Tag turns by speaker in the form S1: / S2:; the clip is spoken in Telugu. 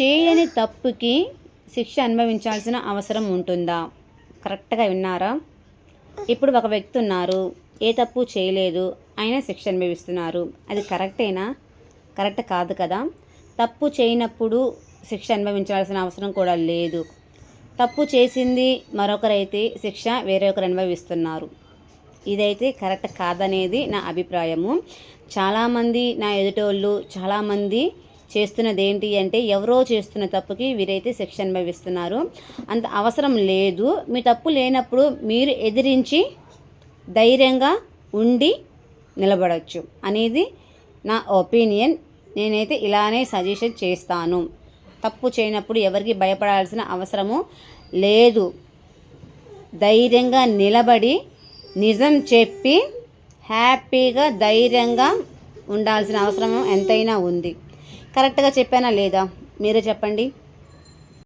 S1: చేయని తప్పుకి శిక్ష అనుభవించాల్సిన అవసరం ఉంటుందా? కరెక్ట్గా విన్నారా? ఇప్పుడు ఒక వ్యక్తి ఉన్నారు. ఏ తప్పు చేయలేదు. అయినా శిక్ష అనుభవిస్తున్నారు. అది కరెక్టేనా? కరెక్ట్ కాదు కదా. తప్పు చేయనప్పుడు శిక్ష అనుభవించాల్సిన అవసరం కూడా లేదు. తప్పు చేసింది మరొకరైతే శిక్ష వేరొకరు అనుభవిస్తున్నారు. ఇదైతే కరెక్ట్ కాదనేది నా అభిప్రాయము. చాలామంది నా ఎదుటోళ్ళు చాలామంది చేస్తున్నది ఏంటి అంటే ఎవరో చేస్తున్న తప్పుకి వీరైతే శిక్ష అనుభవిస్తున్నారు. అంత అవసరం లేదు. మీ తప్పు లేనప్పుడు మీరు ఎదిరించి ధైర్యంగా ఉండి నిలబడవచ్చు అనేది నా ఒపీనియన్. నేనైతే ఇలానే సజెషన్ చేస్తాను. తప్పు చేయనప్పుడు ఎవరికి భయపడాల్సిన అవసరము లేదు. ధైర్యంగా నిలబడి నిజం చెప్పి హ్యాపీగా ధైర్యంగా ఉండాల్సిన అవసరం ఎంతైనా ఉంది. కరెక్ట్గా చెప్పానా లేదా? మీరే చెప్పండి.